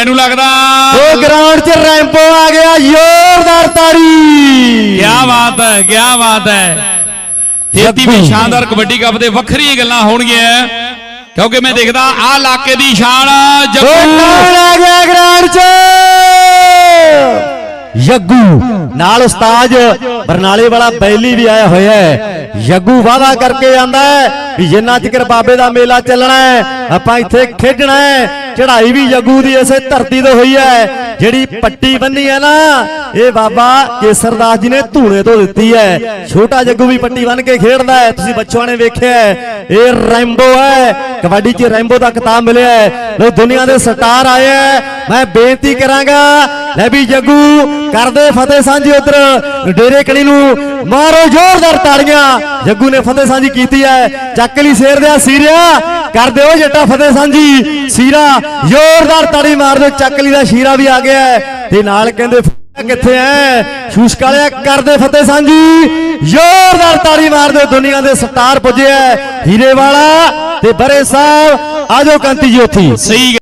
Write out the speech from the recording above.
ਮੈਨੂੰ ਲੱਗਦਾ ਉਹ ਗਰਾਊਂਡ 'ਚ ਰੈਂਪੋ ਆ ਗਿਆ ਜ਼ੋਰਦਾਰ ਤਾੜੀ। ਕੀ ਬਾਤ ਹੈ ਕੀ ਬਾਤ ਹੈ। 33ਵੀਂ ਸ਼ਾਨਦਾਰ ਕਬੱਡੀ ਕੱਪ ਦੇ ਵੱਖਰੀਆਂ ਗੱਲਾਂ ਹੋਣਗੀਆਂ। ਕਿਉਂਕਿ ਮੈਂ ਦੇਖਦਾ ਆਹ ਇਲਾਕੇ ਦੀ ਸ਼ਾਨ ਜੱਗੂ। ਯੱਗੂ। ਨਾਲ ਉਸਤਾਦ ਬਰਨਾਲੇ ਵਾਲਾ ਬੈਲੀ ਵੀ ਆਇਆ ਹੋਇਆ ਹੈ। ਯੱਗੂ ਵਾਦਾ ਕਰਕੇ ਆਂਦਾ ਹੈ ਵੀ ਜਿੰਨਾ ਚਿਰ ਬਾਬੇ ਦਾ ਮੇਲਾ ਚੱਲਣਾ ਹੈ ਆਪਾਂ ਇੱਥੇ ਖੇਡਣਾ ਹੈ। ਚੜ੍ਹਾਈ ਵੀ ਯੱਗੂ ਦੀ ਇਸੇ ਧਰਤੀ ਤੋਂ ਹੋਈ ਹੈ। ਜਿਹੜੀ ਪੱਟੀ ਬੰਨੀ ਹੈ ਨਾ, ਇਹ ਬਾਬਾ ਕੇਸਰਦਾਸ ਜੀ ਨੇ ਧੂਣੇ ਤੋਂ ਦਿੱਤੀ ਹੈ। ਛੋਟਾ ਜੱਗੂ ਵੀ ਪੱਟੀ ਬੰਨ ਕੇ ਖੇਡਦਾ ਹੈ। ਤੁਸੀਂ ਬੱਚਿਆਂ ਨੇ ਵੇਖਿਆ ਹੈ, ਇਹ ਰੈਂਬੋ ਹੈ। ਕਬੱਡੀ 'ਚ ਰੈਂਬੋ ਦਾ ਖਿਤਾਬ ਮਿਲਿਆ ਹੈ। ਲੋ ਦੁਨੀਆ ਦੇ ਸਟਾਰ ਆਏ ਹੈ। ਮੈਂ ਬੇਨਤੀ ਕਰਾਂਗਾ ਲੈ ਵੀ ਜੱਗੂ, ਕਰਦੇ ਫਤਿਹ ਸਾਂਝੀ ਉਧਰ। ਡੇਰੇ ਕਲੀ ਨੂੰ ਮਾਰੋ ਜ਼ੋਰਦਾਰ ਤਾੜੀਆਂ। ਜੱਗੂ ਨੇ ਫਤਿਹ ਸਾਂਝੀ ਕੀਤੀ ਹੈ। ਚੱਕ ਲਈ ਸ਼ੇਰ ਦਿਆ ਸੀਰਿਆ। ਕਰ ਦਿਓ ਜੱਟਾ ਫਤਿਹ ਸਾਂਝੀ। ਸੀਰਾ, ਜ਼ੋਰਦਾਰ ਤਾੜੀ ਮਾਰ ਦਿਓ। ਚੱਕਲੀ ਦਾ ਸ਼ੀਰਾ ਵੀ ਆ ਗਿਆ ਤੇ ਨਾਲ ਕਹਿੰਦੇ ਫ- ਕਿੱਥੇ ਐ ਸ਼ੂਸ਼ਕ ਵਾਲਿਆ ਕਰਦੇ ਫਤਿਹ ਸਾਂਝੀ। ਜ਼ੋਰਦਾਰ ਤਾੜੀ ਮਾਰ ਦਿਓ। ਦੁਨੀਆ ਦੇ ਸਟਾਰ ਪੁੱਜਿਆ ਹੀਰੇ ਵਾਲਾ ਤੇ ਬਰੇ ਸਾਹਿਬ ਆਜੋ ਕੰਤੀ ਜੀ ਉੱਥੇ। ਸਹੀ